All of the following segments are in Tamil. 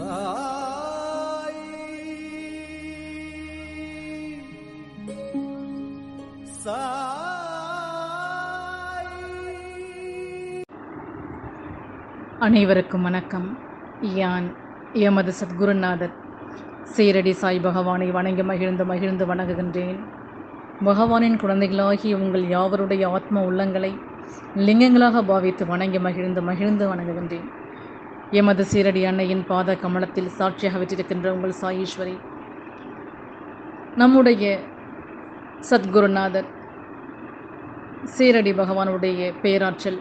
சாய். சாய். அனைவருக்கும் வணக்கம். யான் எமது சத்குருநாதர். சீரடி சாய் பகவானை வணங்கி மகிழ்ந்து மகிழ்ந்து வணங்குகின்றேன். பகவானின் குழந்தைகளாகிய உங்கள் யாவருடைய ஆத்ம உள்ளங்களை லிங்கங்களாக பாவித்து வணங்கி மகிழ்ந்து மகிழ்ந்து வணங்குகின்றேன். எமது சீரடி அன்னையின் பாத கமலத்தில் சாட்சியாக விட்டிருக்கின்ற உங்கள் சாயீஸ்வரி. நம்முடைய சத்குருநாதர் சீரடி பகவானுடைய பேராற்றல்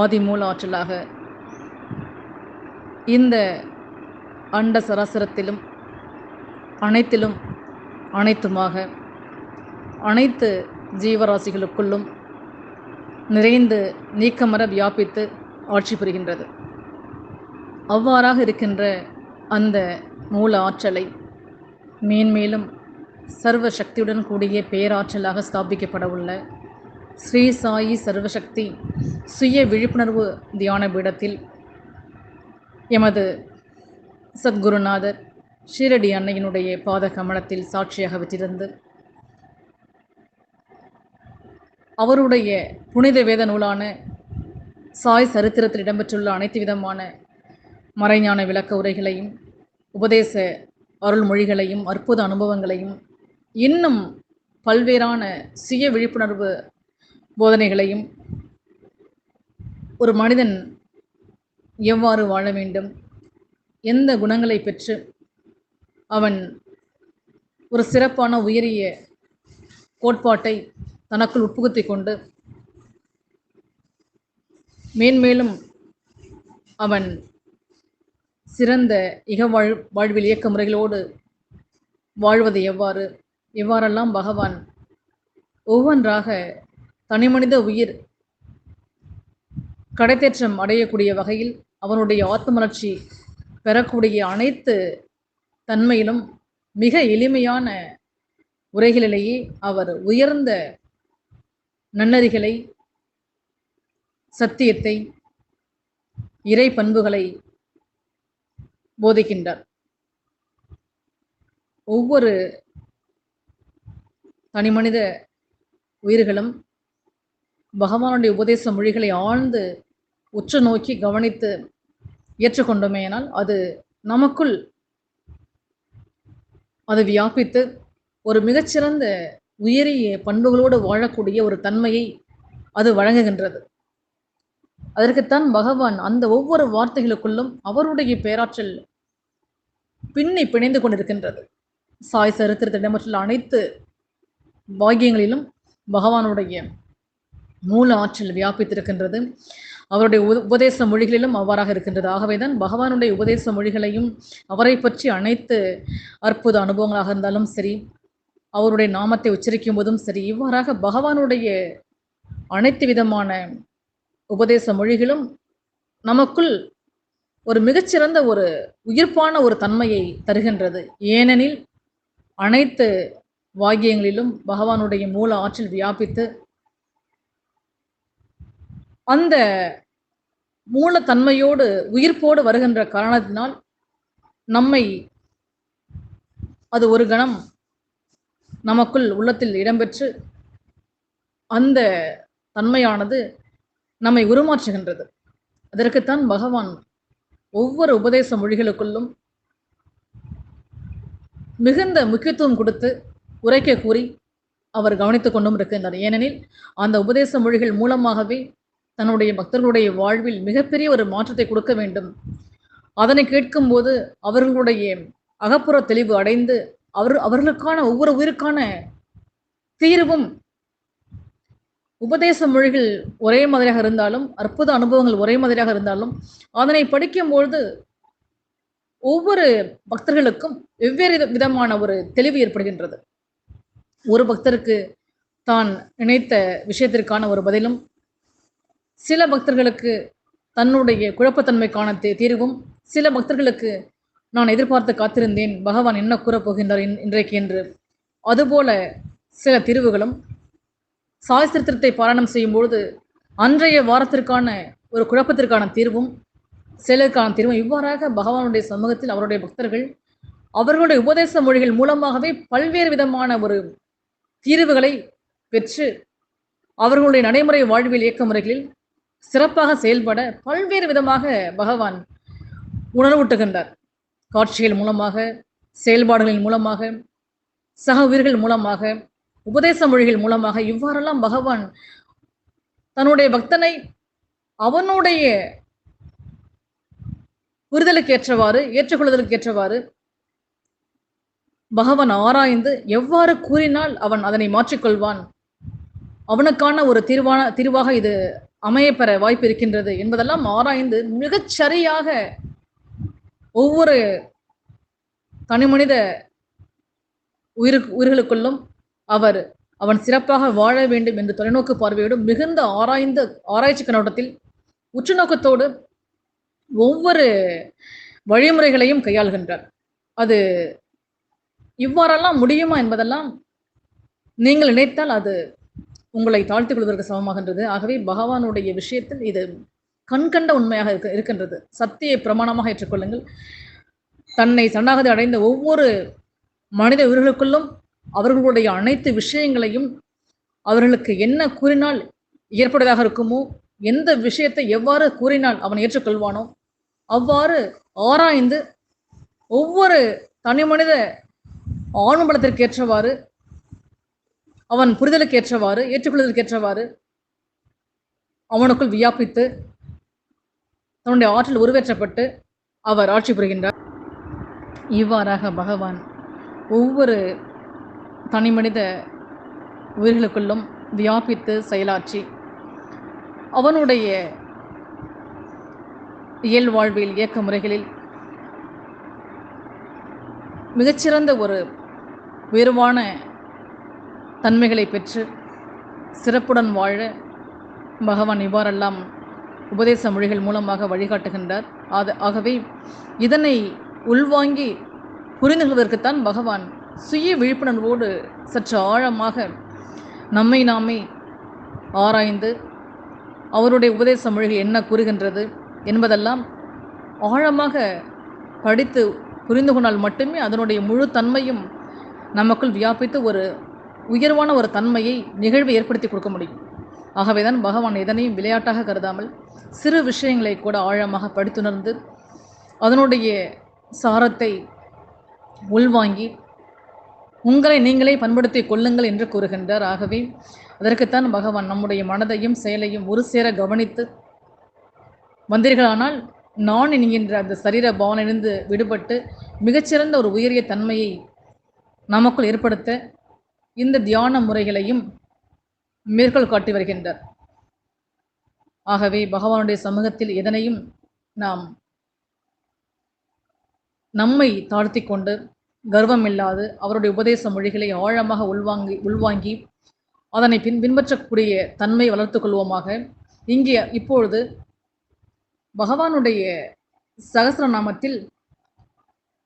ஆதிமூல ஆற்றலாக இந்த அண்ட சராசரத்திலும் அனைத்திலும் அனைத்துமாக அனைத்து ஜீவராசிகளுக்குள்ளும் நிறைந்து நீக்கமர வியாபித்து ஆட்சி புரிகின்றது. அவ்வாறாக இருக்கின்ற அந்த மூல ஆற்றலை மேன்மேலும் சர்வ சக்தியுடன் கூடிய பேராற்றலாக ஸ்தாபிக்கப்பட உள்ள ஸ்ரீ சாயி சர்வசக்தி சுய விழிப்புணர்வு தியான பீடத்தில் எமது சத்குருநாதர் ஷீரடி அன்னையினுடைய பாத கமலத்தில் சாட்சியாக வச்சிருந்து அவருடைய புனித வேத நூலான சாய் சரித்திரத்தில் இடம்பெற்றுள்ள அனைத்து விதமான மறைஞான விளக்க உரைகளையும் உபதேச அருள்மொழிகளையும் அற்புத அனுபவங்களையும் இன்னும் பல்வேறான சுய விழிப்புணர்வு போதனைகளையும் ஒரு மனிதன் எவ்வாறு வாழ வேண்டும்? எந்த குணங்களை பெற்று அவன் ஒரு சிறப்பான உயரிய கோட்பாட்டை தனக்குள் உட்புகுத்தி கொண்டு மேன்மேலும் அவன் சிறந்த இகவாழ் வாழ்வில் இயக்க முறைகளோடு வாழ்வது எவ்வாறு? எவ்வாறெல்லாம் பகவான் ஒவ்வொன்றாக தனிமனித உயிர் கடைத்தேற்றம் அடையக்கூடிய வகையில் அவனுடைய ஆத்மலர்ச்சி பெறக்கூடிய அனைத்து தன்மையிலும் மிக எளிமையான உரைகளிலேயே அவர் உயர்ந்த நன்னறிகளை சத்தியத்தை இறை பண்புகளை போதிக்கின்றார். ஒவ்வொரு தனிமனித உயிர்களும் பகவானுடைய உபதேச மொழிகளை ஆழ்ந்து உற்று நோக்கி கவனித்து ஏற்றுக்கொண்டோமேயானால் அது நமக்குள் அது வியாபித்து ஒரு மிகச்சிறந்த உயரிய பண்புகளோடு வாழக்கூடிய ஒரு தன்மையை அது வழங்குகின்றது. அதற்குத்தான் பகவான் அந்த ஒவ்வொரு வார்த்தைகளுக்குள்ளும் அவருடைய பேராற்றல் பின்னி பிணைந்து கொண்டிருக்கின்றது. சாய் சரித்திரத்திடமற்றுள்ள அனைத்து பாக்கியங்களிலும் பகவானுடைய மூல ஆற்றல் வியாபித்திருக்கின்றது. அவருடைய உபதேச மொழிகளிலும் அவ்வாறாக இருக்கின்றது. ஆகவேதான் பகவானுடைய உபதேச மொழிகளையும் அவரை பற்றி அனைத்து அற்புத அனுபவங்களாக இருந்தாலும் சரி அவருடைய நாமத்தை உச்சரிக்கும் போதும் சரி இவ்வாறாக பகவானுடைய அனைத்து விதமான உபதேச மொழிகளும் நமக்குள் ஒரு மிகச்சிறந்த ஒரு உயிர்ப்பான ஒரு தன்மையை தருகின்றது. ஏனெனில் அனைத்து வாக்கியங்களிலும் பகவானுடைய மூல ஆற்றில் வியாபித்து அந்த மூலத்தன்மையோடு உயிர்ப்போடு வருகின்ற காரணத்தினால் நம்மை அது ஒரு கணம் நமக்குள் உள்ளத்தில் இடம்பெற்று அந்த தன்மையானது நம்மை உருமாற்றுகின்றது. அதற்குத்தான் பகவான் ஒவ்வொரு உபதேச மொழிகளுக்குள்ளும் மிகுந்த முக்கியத்துவம் கொடுத்து உரைக்க கூறி அவர் கவனித்துக் கொண்டும் இருக்கின்றார். ஏனெனில் அந்த உபதேச மொழிகள் மூலமாகவே தன்னுடைய பக்தர்களுடைய வாழ்வில் மிகப்பெரிய ஒரு மாற்றத்தை கொடுக்க வேண்டும். அதனை கேட்கும்போது அவர்களுடைய அகப்புற தெளிவு அடைந்து அவர் அவர்களுக்கான ஒவ்வொரு உயிருக்கான தீர்வும் உபதேச மொழிகள் ஒரே மாதிரியாக இருந்தாலும் அற்புத அனுபவங்கள் ஒரே மாதிரியாக இருந்தாலும் அதனை படிக்கும்பொழுது ஒவ்வொரு பக்தர்களுக்கும் வெவ்வேறு வித- விதமான ஒரு தெளிவு ஏற்படுகின்றது. ஒரு பக்தருக்கு தான் நினைத்த விஷயத்திற்கான ஒரு பதிலும் சில பக்தர்களுக்கு தன்னுடைய குழப்பத்தன்மைக்கான தே தீர்வும் சில பக்தர்களுக்கு நான் எதிர்பார்த்து காத்திருந்தேன் பகவான் என்ன கூறப் போகின்றார் இன்- இன்றைக்கு என்று. அதுபோல சில தீர்வுகளும் சாயசித்திரத்தை பாராயணம் செய்யும்பொழுது அன்றைய வாரத்திற்கான ஒரு குழப்பத்திற்கான தீர்வும் செயலுக்கான தீர்வும் இவ்வாறாக பகவானுடைய சமூகத்தில் அவருடைய பக்தர்கள் அவர்களுடைய உபதேச மொழிகள் மூலமாகவே பல்வேறு விதமான ஒரு தீர்வுகளை பெற்று அவர்களுடைய நடைமுறை வாழ்வியல் இயக்க முறைகளில் சிறப்பாக செயல்பட பல்வேறு விதமாக பகவான் உணர்வூட்டுகின்றார். காட்சிகள் மூலமாக செயல்பாடுகளின் மூலமாக சக உயிர்கள் மூலமாக உபதேச மொழிகள் மூலமாக இவ்வாறெல்லாம் பகவான் தன்னுடைய பக்தனை அவனுடைய புரிதலுக்கு ஏற்றவாறு ஏற்றுக்கொள்வதற்கு ஏற்றவாறு பகவான் ஆராய்ந்து எவ்வாறு கூறினால் அவன் அதனை மாற்றிக்கொள்வான்? அவனுக்கான ஒரு தீர்வான தீர்வாக இது அமையப்பெற வாய்ப்பு இருக்கின்றது என்பதெல்லாம் ஆராய்ந்து மிகச்சரியாக சரியாக ஒவ்வொரு தனிமனித உயிர் உயிர்களுக்குள்ளும் அவர் அவன் சிறப்பாக வாழ வேண்டும் என்று தொலைநோக்கு பார்வையோடு மிகுந்த ஆராய்ந்த ஆராய்ச்சி கண்ணோட்டத்தில் உற்றுநோக்கத்தோடு ஒவ்வொரு வழிமுறைகளையும் கையாள்கின்றார். அது இவ்வாறெல்லாம் முடியுமா என்பதெல்லாம் நீங்கள் நினைத்தால் அது உங்களை தாழ்த்திக் கொள்வதற்கு சமமாகின்றது. ஆகவே பகவானுடைய விஷயத்தில் இது கண்கண்ட உண்மையாக இருக்க இருக்கின்றது. சத்தியை பிரமாணமாக ஏற்றுக்கொள்ளுங்கள். தன்னை சரணாகதி அடைந்த ஒவ்வொரு மனித உயிர்களுக்குள்ளும் அவர்களுடைய அனைத்து விஷயங்களையும் அவர்களுக்கு என்ன கூறினால் ஏற்படுவதாக இருக்குமோ எந்த விஷயத்தை எவ்வாறு கூறினால் அவன் ஏற்றுக்கொள்வானோ அவ்வாறு ஆராய்ந்து ஒவ்வொரு தனி மனித ஆன்மபலத்திற்கு ஏற்றவாறு அவன் புரிதலுக்கு ஏற்றவாறு ஏற்றுக்கொள்வதற்கு ஏற்றவாறு அவனுக்குள் வியாபித்து தன்னுடைய ஆற்றல் உருவேற்றப்பட்டு அவர் ஆட்சி புரிகின்றார். இவ்வாறாக பகவான் ஒவ்வொரு தனி மனித உயிர்களுக்குள்ளும் வியாபித்து செயலாற்றி அவனுடைய இயல் வாழ்வில் இயக்க முறைகளில் மிகச்சிறந்த ஒரு உயர்வான தன்மைகளை பெற்று சிறப்புடன் வாழ பகவான் இவ்வாறெல்லாம் உபதேச மொழிகள் மூலமாக வழிகாட்டுகின்றார். அது ஆகவே இதனை உள்வாங்கி புரிந்து கொள்வதற்குத்தான் பகவான் சுய விழிப்புணர்வோடு சற்று ஆழமாக நம்மை நாமே ஆராய்ந்து அவருடைய உபதேச மொழிகள் என்ன கூறுகின்றது என்பதெல்லாம் ஆழமாக படித்து புரிந்து கொண்டால் மட்டுமே அதனுடைய முழு தன்மையும் நமக்குள் வியாபித்து ஒரு உயர்வான ஒரு தன்மையை நிகழ்வை ஏற்படுத்தி கொடுக்க முடியும். ஆகவே தான் பகவான் எதனையும் விளையாட்டாக கருதாமல் சிறு விஷயங்களை கூட ஆழமாக படித்துணர்ந்து அதனுடைய சாரத்தை உள்வாங்கி உங்களை நீங்களே பண்படுத்தி கொள்ளுங்கள் என்று கூறுகின்றார். ஆகவே அதற்குத்தான் பகவான் நம்முடைய மனதையும் செயலையும் ஒரு சேர கவனித்து வந்தீர்களானால் நான் என்கின்ற அந்த சரீர பவனிலிருந்து விடுபட்டு மிகச்சிறந்த ஒரு உயரிய தன்மையை நமக்குள் ஏற்படுத்த இந்த தியான முறைகளையும் மேற்கோள் காட்டி வருகின்றார். ஆகவே பகவானுடைய சமூகத்தில் எதனையும் நாம் நம்மை தாழ்த்தி கொண்டு கர்வம் இல்லாது அவருடைய உபதேச மொழிகளை ஆழமாக உள்வாங்கி உள்வாங்கி அதனை பின் பின்பற்றக்கூடிய தன்மை வளர்த்து கொள்வோமாக. இங்கே இப்பொழுது பகவானுடைய சகசிரநாமத்தில்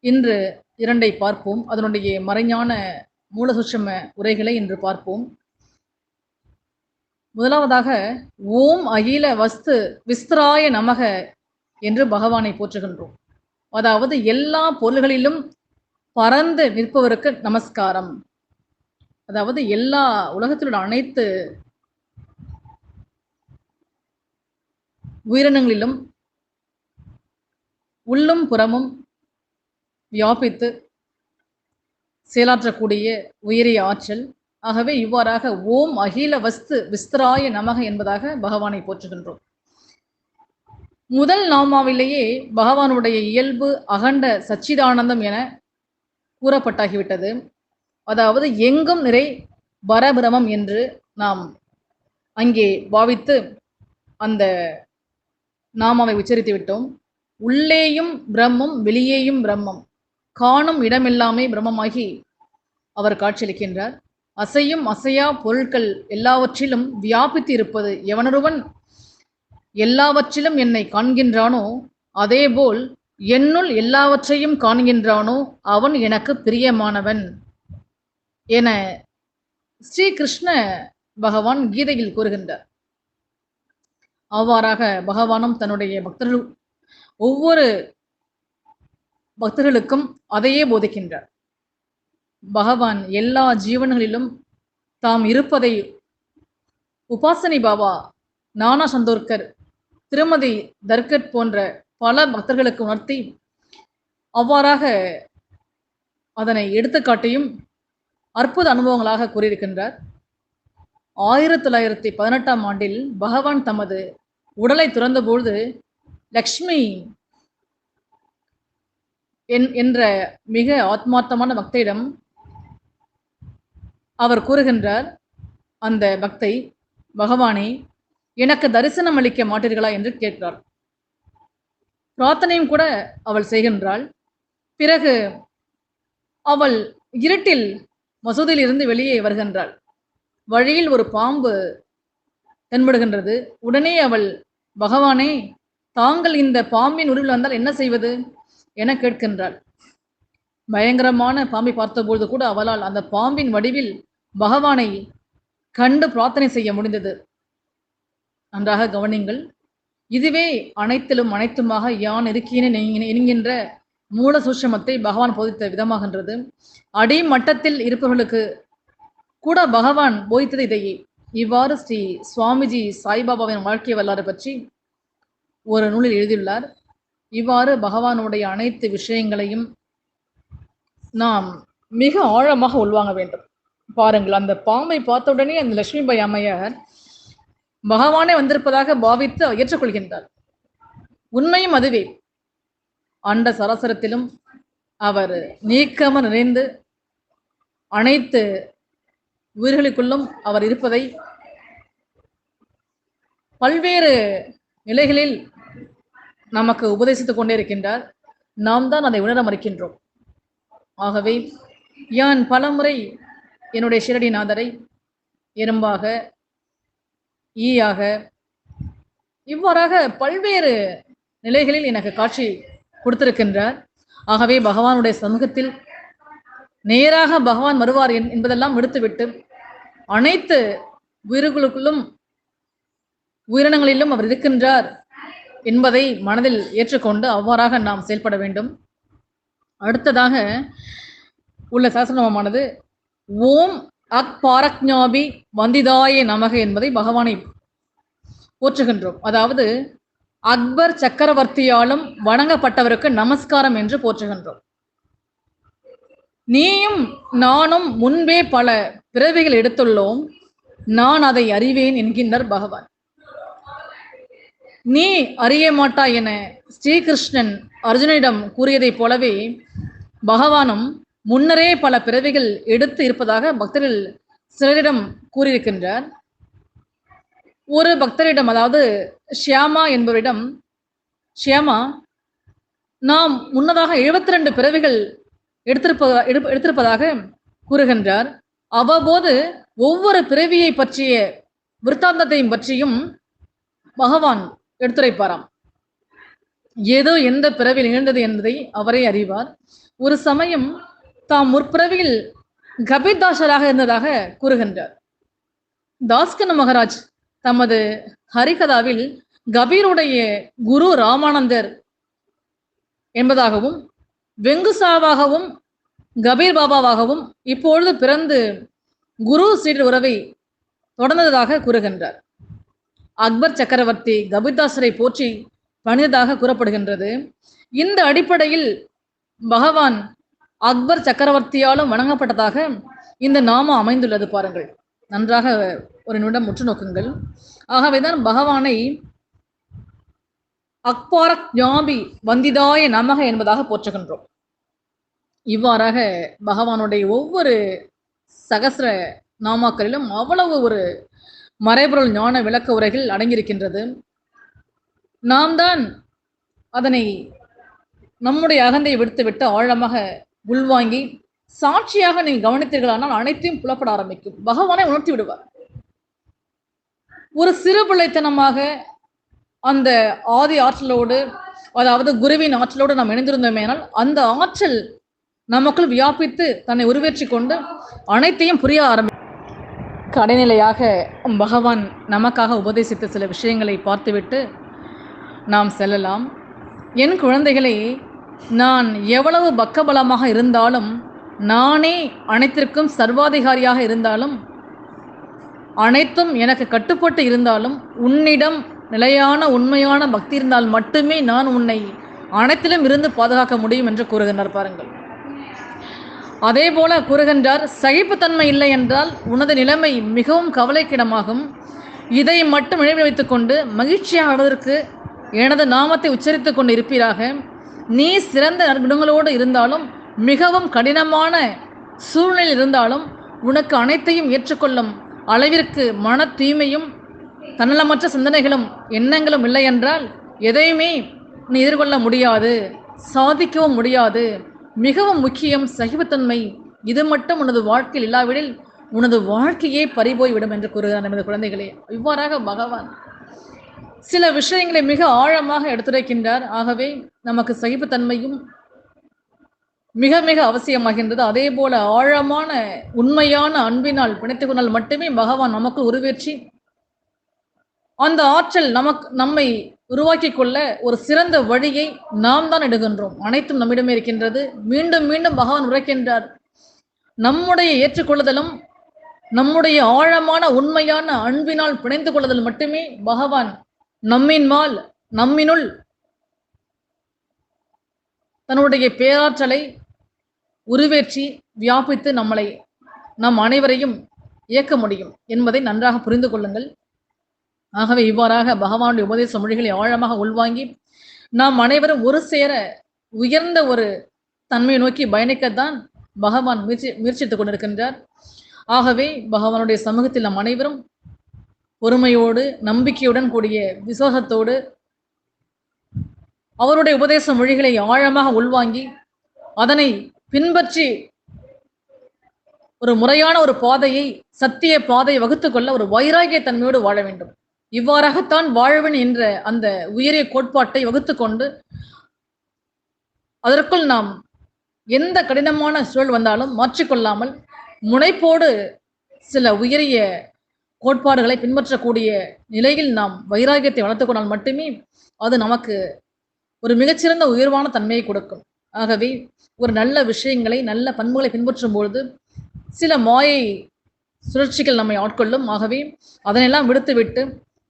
இன்று இரண்டை பார்ப்போம். அதனுடைய மறைஞான மூலசுஷம உரைகளை இன்று பார்ப்போம். முதலாவதாக ஓம் அகில வஸ்து விஸ்திராய நமக என்று பகவானை போற்றுகின்றோம். அதாவது எல்லா பொருள்களிலும் பறந்து நிற்பவருக்கு நமஸ்காரம். அதாவது எல்லா உலகத்தில் உள்ள அனைத்து உயிரினங்களிலும் உள்ளும் புறமும் வியாபித்து செயலாற்றக்கூடிய உயரிய ஆற்றல். ஆகவே இவ்வாறாக ஓம் அகில வஸ்து விஸ்தராய நமக என்பதாக பகவானை போற்றுகின்றோம். முதல் நாமாவிலேயே பகவானுடைய இயல்பு அகண்ட சச்சிதானந்தம் என கூறப்பட்டாகிவிட்டது. அதாவது எங்கும் நிறை பரபிரமம் என்று நாம் அங்கே பாவித்து அந்த நாமாவை உச்சரித்து விட்டோம். உள்ளேயும் பிரம்மம் வெளியேயும் பிரம்மம். காணும் இடமெல்லாமே பிரம்மமாகி அவர் காட்சியளிக்கின்றார். அசையும் அசையா பொருட்கள் எல்லாவற்றிலும் வியாபித்து இருப்பது எவனொருவன் எல்லாவற்றிலும் என்னை காண்கின்றானோ அதேபோல் என்னுள் எல்லாவற்றையும் காண்கின்றானோ அவன் எனக்கு பிரியமானவன். என ஸ்ரீகிருஷ்ண பகவான் கீதையில் கூறுகின்றார். அவ்வாறாக பகவானும் தன்னுடைய பக்தர்கள் ஒவ்வொரு பக்தர்களுக்கும் அதையே போதிக்கின்றார். பகவான் எல்லா ஜீவன்களிலும் தாம் இருப்பதை உபாசனி பாபா நானா சந்தோர்கர் திருமதி தர்கட் போன்ற பல பக்தர்களுக்கு உணர்த்தி அவ்வாறாக அதனை எடுத்துக்காட்டியும் அற்புத அனுபவங்களாக கூறியிருக்கின்றார். ஆயிரத்தி தொள்ளாயிரத்தி பதினெட்டாம் ஆண்டில் பகவான் தமது உடலை துறந்தபொழுது லக்ஷ்மி என்- என்ற மிக ஆத்மார்த்தமான பக்தையிடம் அவர் கூறுகின்றார் அந்த பக்தை பகவானே எனக்கு தரிசனம் அளிக்க மாட்டீர்களா? என்று கேட்கிறார். பிரார்த்தனையும் கூட அவள் செய்கின்றாள். பிறகு அவள் இருட்டில் மசூதியில் இருந்து வெளியே வருகின்றாள். வழியில் ஒரு பாம்பு தென்படுகின்றது. உடனே அவள் பகவானே தாங்கள் இந்த பாம்பின் உருவில் வந்தால் என்ன செய்வது? என கேட்கின்றாள். பயங்கரமான பாம்பை பார்த்தபொழுது கூட அவளால் அந்த பாம்பின் வடிவில் பகவானை கண்டு பிரார்த்தனை செய்ய முடிந்தது. நன்றாக கவனிங்கள் இதுவே அனைத்திலும் அனைத்துமாக யான் இருக்கிறேன் என்கின்ற மூல சூட்சமத்தை பகவான் போதித்த விதமாகின்றது. அடிமட்டத்தில் இருப்பவர்களுக்கு கூட பகவான் போதித்தது இதையே. இவ்வாறு ஸ்ரீ சுவாமிஜி சாய்பாபாவின் வாழ்க்கை வரலாறு பற்றி ஒரு நூலில் எழுதியுள்ளார். இவ்வாறு பகவானுடைய அனைத்து விஷயங்களையும் நாம் மிக ஆழமாக உள்வாங்க வேண்டும். பாருங்கள் அந்த பாம்பை பார்த்த உடனே அந்த லட்சுமிபாய் அம்மையார் பகவானே வந்திருப்பதாக பாவித்து ஏற்றுக்கொள்கின்றார் உண்மையும் அதுவே. அண்ட சராசரத்திலும் அவர் நீக்கம நிறைந்து அனைத்து உயிர்களுக்குள்ளும் அவர் இருப்பதை பல்வேறு நிலைகளில் நமக்கு உபதேசித்துக் கொண்டே இருக்கின்றார் நாம் தான் அதை உணர மறுக்கின்றோம். ஆகவே யான் பலமுறை என்னுடைய ஷிரடி நாதரை எறும்பாக ஈயாக. இவ்வாறாக பல்வேறு நிலைகளில் எனக்கு காட்சி கொடுத்திருக்கின்றார். ஆகவே பகவானுடைய சமூகத்தில் நேராக பகவான் வருவார் என்- என்பதெல்லாம் விடுத்துவிட்டு அனைத்து உயிர்களுக்குள்ளும் உயிரினங்களிலும் அவர் இருக்கின்றார் என்பதை மனதில் ஏற்றுக்கொண்டு அவ்வாறாக நாம் செயல்பட வேண்டும். அடுத்ததாக உள்ள சாசனமானது ஓம் அக் பாரக்ஞாபி வந்திதாய நமக என்பதை பகவானை போற்றுகின்றோம். அதாவது அக்பர் சக்கரவர்த்தியாலும் வணங்கப்பட்டவருக்கு நமஸ்காரம் என்று போற்றுகின்றோம். நீயும் நானும் முன்பே பல பிறவிகள் எடுத்துள்ளோம். நான் அதை அறிவேன் என்கின்றார் பகவான். நீ அறிய மாட்டாய் என ஸ்ரீகிருஷ்ணன் அர்ஜுனிடம் கூறியதைப் போலவே பகவானும் முன்னரே பல பிறவிகள் எடுத்து இருப்பதாக பக்தர்கள் சிலரிடம் கூறியிருக்கின்றார். ஒரு பக்தரிடம் அதாவது ஷியாமா என்பவரிடம் ஷியாமா நாம் முன்னதாக 72 ரெண்டு பிறவிகள் எடுத்திருப்பதா எடுப்ப- எடுத்திருப்பதாக கூறுகின்றார். அவ்வப்போது ஒவ்வொரு பிறவியை பற்றிய விருத்தாந்தத்தையும் பற்றியும் பகவான் எடுத்துரைப்பாராம். ஏதோ எந்த பிறவியில் நிகழ்ந்தது என்பதை அவரே அறிவார். ஒரு சமயம் தாம் முற்பிறவியில் கபீர்தாசராக இருந்ததாக கூறுகின்றார். தாஸ்கன மகராஜ் தமது ஹரிகதாவில் கபீருடைய குரு ராமானந்தர் என்பதாகவும் வெங்குசாவாகவும் கபீர் பாபாவாகவும் இப்பொழுது பிறந்து குரு சீடர் உறவை தொடர்ந்ததாக கூறுகின்றார். அக்பர் சக்கரவர்த்தி கபீர்தாசரை போற்றி பணிந்ததாக கூறப்படுகின்றது. இந்த அடிப்படையில் பகவான் அக்பர் சக்கரவர்த்தியாலும் வணங்கப்பட்டதாக இந்த நாமம் அமைந்துள்ளது பாருங்கள். நன்றாக ஒரு நிமிடம் முற்று நோக்குங்கள். ஆகவேதான் பகவானை அக்பார ஞாபி வந்திதாய நமக என்பதாக போற்றுகின்றோம். இவ்வாறாக பகவானுடைய ஒவ்வொரு சகசிர நாமாக்களிலும் அவ்வளவு ஒரு மறைபொருள் ஞான விளக்க உரைகள் அடங்கியிருக்கின்றது. நாம் தான் அதனை நம்முடைய அகந்தை விடுத்துவிட்டு ஆழமாக உள்வாங்கி சாட்சியாக நீங்கள் கவனித்தீர்களானால் அனைத்தையும் புலப்பட ஆரம்பிக்கும். பகவானை உணர்த்தி விடுவார். ஒரு சிறு பிள்ளைத்தனமாக அந்த ஆதி ஆற்றலோடு அதாவது குருவின் ஆற்றலோடு நாம் இணைந்திருந்தோமேனால் அந்த ஆற்றல் நமக்குள் வியாபித்து தன்னை உருவேற்றி கொண்டு அனைத்தையும் புரிய ஆரம்பி கடைநிலையாக பகவான் நமக்காக உபதேசித்த சில விஷயங்களை பார்த்துவிட்டு நாம் செல்லலாம். என் குழந்தைகளை நான் எவ்வளவு பக்கபலமாக இருந்தாலும் நானே அனைத்திற்கும் சர்வாதிகாரியாக இருந்தாலும் அனைத்தும் எனக்கு கட்டுப்பட்டு இருந்தாலும் உன்னிடம் நிலையான உண்மையான பக்தி இருந்தால் மட்டுமே நான் உன்னை அனைத்திலும் இருந்து பாதுகாக்க முடியும் என்று கூறுகின்றார் பாருங்கள். அதே போல கூறுகின்றார் சகிப்புத்தன்மை இல்லை என்றால் உனது நிலைமை மிகவும் கவலைக்கிடமாகும். இதை மட்டும் நினைவில் வைத்துக்கொண்டு மகிழ்ச்சியாக எனது நாமத்தை உச்சரித்துக் கொண்டு இருப்பீராக நீ சிறந்த நற்குணங்களோடு இருந்தாலும் மிகவும் கடினமான சூழ்நிலையில் இருந்தாலும் உனக்கு அனைத்தையும் ஏற்றுக்கொள்ளும் அளவிற்கு மன தூய்மையும் தன்னலமற்ற சிந்தனைகளும் எண்ணங்களும் இல்லை என்றால் எதையுமே நீ எதிர்கொள்ள முடியாது சாதிக்கவும் முடியாது. மிகவும் முக்கியம் சகிப்புத்தன்மை. இது மட்டும் உனது வாழ்க்கையில் இல்லாவிடில் உனது வாழ்க்கையே பறிபோய்விடும் என்று கூறுகிறார் நமது குழந்தைகளே. இவ்வாறாக பகவான் சில விஷயங்களை மிக ஆழமாக எடுத்துரைக்கின்றார். ஆகவே நமக்கு சகிப்புத்தன்மையும் மிக மிக அவசியமாகின்றது. அதே போல ஆழமான உண்மையான அன்பினால் பிணைத்துக் கொண்டால் மட்டுமே பகவான் நமக்கு உருவேற்றி அந்த ஆற்றல் நமக்கு நம்மை உருவாக்கி கொள்ள ஒரு சிறந்த வழியை நாம் தான் எடுகின்றோம் அனைத்தும் நம்மிடமே இருக்கின்றது. மீண்டும் மீண்டும் பகவான் உரைக்கின்றார். நம்முடைய ஏற்றுக்கொள்ளுதலும் நம்முடைய ஆழமான உண்மையான அன்பினால் பிணைந்து கொள்ளுதல் மட்டுமே பகவான் நம்மின்மால் நம்மினுள் தன்னுடைய பேராற்றலை உருவேற்றி வியாபித்து நம்மளை நம் அனைவரையும் இயக்க முடியும் என்பதை நன்றாக புரிந்து கொள்ளுங்கள். ஆகவே இவ்வாறாக பகவானுடைய உபதேச மொழிகளை ஆழமாக உள்வாங்கி நாம் அனைவரும் ஒரு சேர உயர்ந்த ஒரு தன்மையை நோக்கி பயணிக்கத்தான் பகவான் முயற்சி முயற்சித்துக் கொண்டிருக்கின்றார். ஆகவே பகவானுடைய சமூகத்தில் நம் அனைவரும் பொறுமையோடு நம்பிக்கையுடன் கூடிய விசுவாசத்தோடு அவருடைய உபதேச மொழிகளை ஆழமாக உள்வாங்கி அதனை பின்பற்றி ஒரு முறையான ஒரு பாதையை சத்திய பாதையை வகுத்துக்கொள்ள ஒரு வைராகிய தன்மையோடு வாழ வேண்டும். இவ்வாறாகத்தான் வாழ்வன் என்ற அந்த உயரிய கோட்பாட்டை வகுத்துக்கொண்டு அதற்குள் நாம் எந்த கடினமான சூழல் வந்தாலும் மாற்றிக்கொள்ளாமல் முனைப்போடு சில உயரிய கோட்பாடுகளை பின்பற்றக்கூடிய நிலையில் நாம் வைராகியத்தை வளர்த்துக்கொண்டால் மட்டுமே அது நமக்கு ஒரு மிகச்சிறந்த உயர்வான தன்மையை கொடுக்கும். ஆகவே ஒரு நல்ல விஷயங்களை நல்ல பண்புகளை பின்பற்றும் பொழுது சில மாயை சுழற்சிகள் நம்மை ஆட்கொள்ளும். ஆகவே அதனெல்லாம் விடுத்துவிட்டு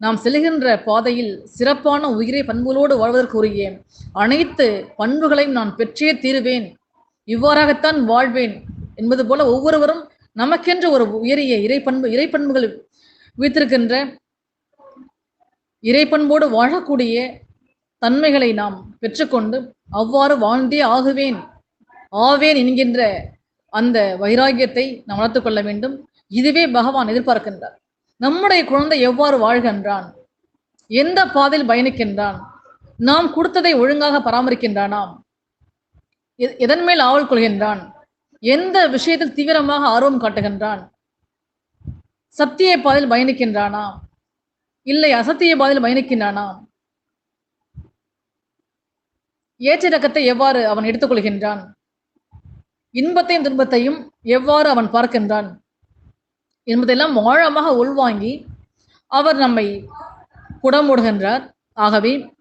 நாம் செல்கின்ற பாதையில் சிறப்பான உயிரை பண்புகளோடு வாழ்வதற்குரிய அனைத்து பண்புகளையும் நான் பெற்றே தீருவேன். இவ்வாறாகத்தான் வாழ்வேன் என்பது போல ஒவ்வொருவரும் நமக்கென்ற ஒரு உயரிய இறைப்பண்பு இறைப்பண்புகள் வைத்திருக்கின்ற இறைப்பண்போடு வாழக்கூடிய தன்மைகளை நாம் பெற்றுக்கொண்டு அவ்வாறு வாழ்ந்தே ஆகுவேன். ஆவேன் என்கின்ற அந்த வைராகியத்தை நாம் வளர்த்துக்கொள்ள வேண்டும். இதுவே பகவான் எதிர்பார்க்கின்றார். நம்முடைய குழந்தை எவ்வாறு வாழ்கின்றான்? எந்த பாதையில் பயணிக்கின்றான்? நாம் கொடுத்ததை ஒழுங்காக பராமரிக்கின்றானாம் எதன் மேல் ஆவல் கொள்கின்றான்? எந்த விஷயத்தில் தீவிரமாக ஆர்வம் காட்டுகின்றான்? சத்திய பாதையில் பயணிக்கின்றானா? இல்லை அசத்திய பாதையில் பயணிக்கின்றானா? ஏற்றிறக்கத்தை எவ்வாறு அவன் எடுத்துக்கொள்கின்றான்? இன்பத்தையும் துன்பத்தையும் எவ்வாறு அவன் பார்க்கின்றான்? என்பதெல்லாம் ஆழமாக உள்வாங்கி அவர் நம்மை புடமுடுகின்றார் ஆகவே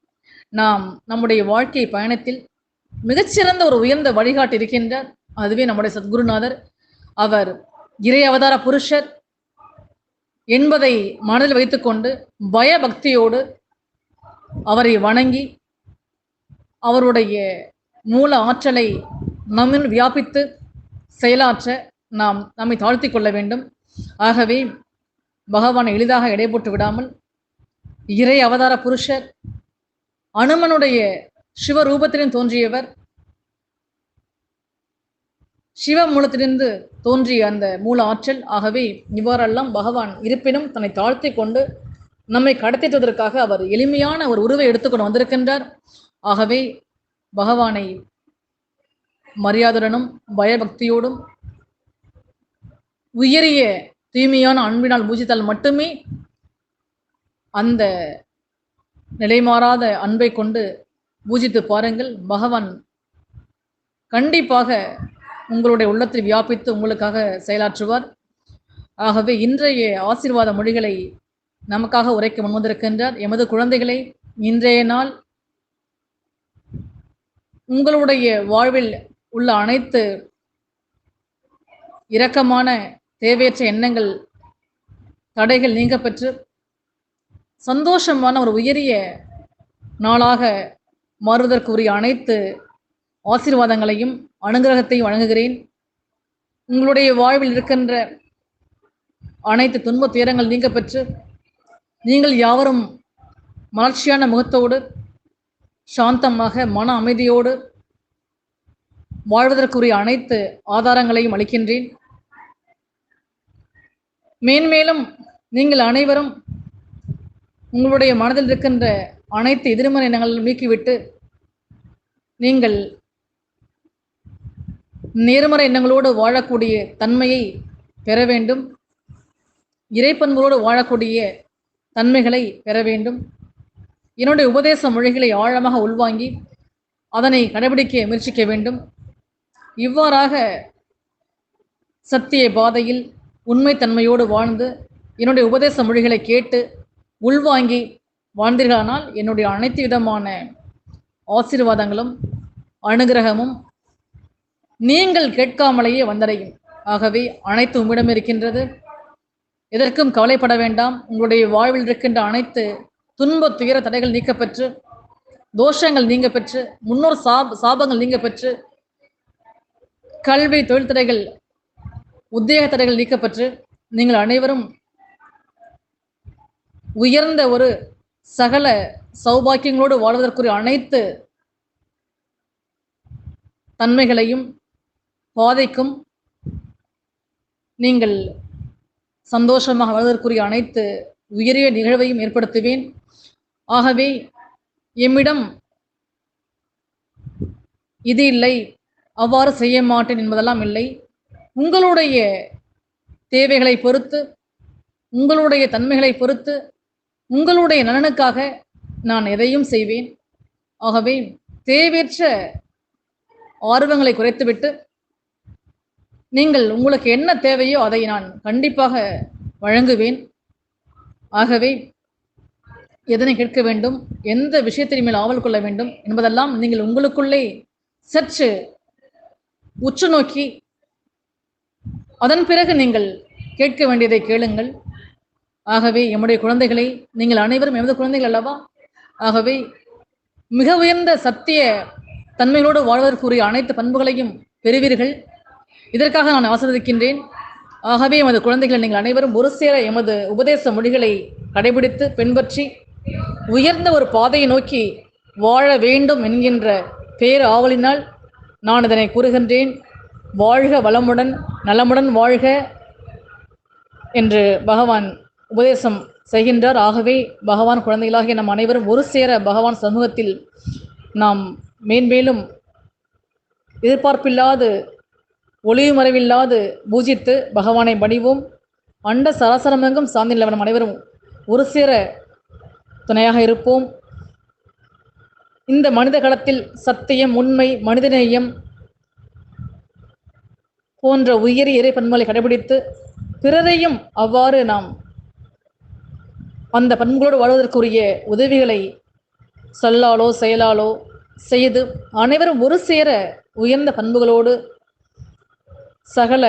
நாம் நம்முடைய வாழ்க்கை பயணத்தில் மிகச்சிறந்த ஒரு உயர்ந்த வழிகாட்டி இருக்கின்றார். அதுவே நம்முடைய சத்குருநாதர். அவர் இறை அவதார புருஷர். என்பதை மனதில் வைத்துக்கொண்டு பயபக்தியோடு அவரை வணங்கி அவருடைய மூல ஆற்றலை நம்மில் வியாபித்து செயலாற்ற நாம் நம்மை தாழ்த்தி கொள்ள வேண்டும். ஆகவே பகவானை எளிதாக இடைபோட்டு விடாமல் இறை அவதார புருஷர் அனுமனுடைய சிவரூபத்திலும் தோன்றியவர் சிவ மூலத்திலிருந்து தோன்றிய அந்த மூல ஆற்றல். ஆகவே இவ்வாறெல்லாம் பகவான் இருப்பினும் தன்னை தாழ்த்தி கொண்டு நம்மை கடத்திட்டதற்காக அவர் எளிமையான ஒரு உருவை எடுத்துக்கொண்டு வந்திருக்கின்றார். ஆகவே பகவானை மரியாதையுடனும் பயபக்தியோடும் உயரிய தூய்மையான அன்பினால் பூஜித்தால் மட்டுமே அந்த நிலைமாறாத அன்பை கொண்டு பூஜித்து பாருங்கள். பகவான் கண்டிப்பாக உங்களுடைய உள்ளத்தில் வியாபித்து உங்களுக்காக செயலாற்றுவார். ஆகவே இன்றைய ஆசீர்வாத மொழிகளை நமக்காக உரைக்க முன்வந்திருக்கின்றார். எமது குழந்தைகளை இன்றைய நாள் உங்களுடைய வாழ்வில் உள்ள அனைத்து இரக்கமான தேவையற்ற எண்ணங்கள் தடைகள் நீங்க பெற்று சந்தோஷமான ஒரு உயரிய நாளாக மாறுவதற்குரிய அனைத்து ஆசீர்வாதங்களையும் அனுகிரகத்தையும் வழங்குகிறேன். உங்களுடைய வாழ்வில் இருக்கின்ற அனைத்து துன்ப துயரங்கள் நீங்க பெற்று நீங்கள் யாவரும் மலர்ச்சியான முகத்தோடு சாந்தமாக மன அமைதியோடு வாழ்வதற்குரிய அனைத்து ஆதாரங்களையும் அளிக்கின்றேன். மேன்மேலும் நீங்கள் அனைவரும் உங்களுடைய மனதில் இருக்கின்ற அனைத்து எதிர்மறை எண்ணங்களும் நீக்கிவிட்டு நீங்கள் நேர்மறை எண்ணங்களோடு வாழக்கூடிய தன்மையை பெற வேண்டும். இறைப்பண்புகளோடு வாழக்கூடிய தன்மைகளை பெற வேண்டும். என்னுடைய உபதேச மொழிகளை ஆழமாக உள்வாங்கி அதனை கடைபிடிக்க முயற்சிக்க வேண்டும். இவ்வாறாக சத்திய பாதையில் உண்மைத்தன்மையோடு வாழ்ந்து என்னுடைய உபதேச மொழிகளை கேட்டு உள்வாங்கி வாழ்ந்தீர்களானால் என்னுடைய அனைத்து விதமான ஆசீர்வாதங்களும் அனுகிரகமும் நீங்கள் கேட்காமலேயே வந்தடையும். ஆகவே அனைத்து உம்மிடம் இருக்கின்றது எதற்கும் கவலைப்பட வேண்டாம். உங்களுடைய வாழ்வில் இருக்கின்ற அனைத்து துன்ப துயர தடைகள் நீக்கப்பெற்று தோஷங்கள் நீங்க பெற்று முன்னோர் சாப் சாபங்கள் நீங்க பெற்று கல்வி தொழில் தடைகள் உத்தியோக தடைகள் நீக்கப்பெற்று நீங்கள் அனைவரும் உயர்ந்த ஒரு சகல சௌபாக்கியங்களோடு வாழ்வதற்குரிய அனைத்து தன்மைகளையும் பாதைக்கும் நீங்கள் சந்தோஷமாக வாழ்வதற்குரிய அனைத்து உயரிய நிகழ்வையும் ஏற்படுத்துவேன். ஆகவே எம்மிடம் இது இல்லை அவ்வாறு செய்ய மாட்டேன் என்பதெல்லாம் இல்லை. உங்களுடைய தேவைகளை பொறுத்து உங்களுடைய தன்மைகளை பொறுத்து உங்களுடைய நலனுக்காக நான் எதையும் செய்வேன். ஆகவே தேவையற்ற ஆர்வங்களை குறைத்துவிட்டு நீங்கள் உங்களுக்கு என்ன தேவையோ அதை நான் கண்டிப்பாக வழங்குவேன். ஆகவே எதனை கேட்க வேண்டும் எந்த விஷயத்தின் மேல் ஆவல் கொள்ள வேண்டும் என்பதெல்லாம் நீங்கள் உங்களுக்குள்ளே சற்று உற்று நோக்கி அதன் பிறகு நீங்கள் கேட்க வேண்டியதை கேளுங்கள். ஆகவே எம்முடைய குழந்தைகளை நீங்கள் அனைவரும் எமது குழந்தைகள் அல்லவா? ஆகவே மிக உயர்ந்த சத்திய தன்மைகளோடு வாழ்வதற்குரிய அனைத்து பண்புகளையும் பெறுவீர்கள். இதற்காக நான் ஆசிர்வதிக்கின்றேன். ஆகவே எமது குழந்தைகளை நீங்கள் அனைவரும் ஒரு சேர எமது உபதேச மொழிகளை கடைபிடித்து பின்பற்றி உயர்ந்த ஒரு பாதையை நோக்கி வாழ வேண்டும் என்கின்ற பேர் ஆவலினால் நான் இதனை கூறுகின்றேன். வாழ்க வளமுடன் நலமுடன் வாழ்க என்று பகவான் உபதேசம் செய்கின்றார். ஆகவே பகவான் குழந்தைகளாகிய நம் அனைவரும் ஒரு சேர பகவான் சமூகத்தில் நாம் மேன்மேலும் எதிர்பார்ப்பில்லாது ஒளிவு மறைவில்லாது பூஜித்து பகவானை பணிவோம் அண்ட சராசரமெங்கும் சாந்தி நிலவனம் அனைவரும் ஒரு சேர துணையாக இருப்போம். இந்த மனித களத்தில் சத்தியம் உண்மை மனிதநேயம் போன்ற உயரிய இறை பண்புகளை கடைபிடித்து பிறரையும் அவ்வாறு நாம் அந்த பண்புகளோடு வாழ்வதற்குரிய உதவிகளை சொல்லாலோ செயலாலோ செய்து அனைவரும் ஒரு சேர உயர்ந்த பண்புகளோடு சகல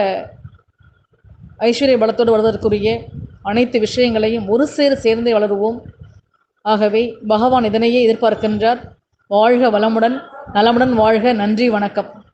ஐஸ்வர்ய பலத்தோடு வாழ்வதற்குரிய அனைத்து விஷயங்களையும் ஒரு சேர சேர்ந்தே வளருவோம். ஆகவே பகவான் இதனையே எதிர்பார்க்கின்றார். வாழ்க வளமுடன் நலமுடன் வாழ்க. நன்றி வணக்கம்.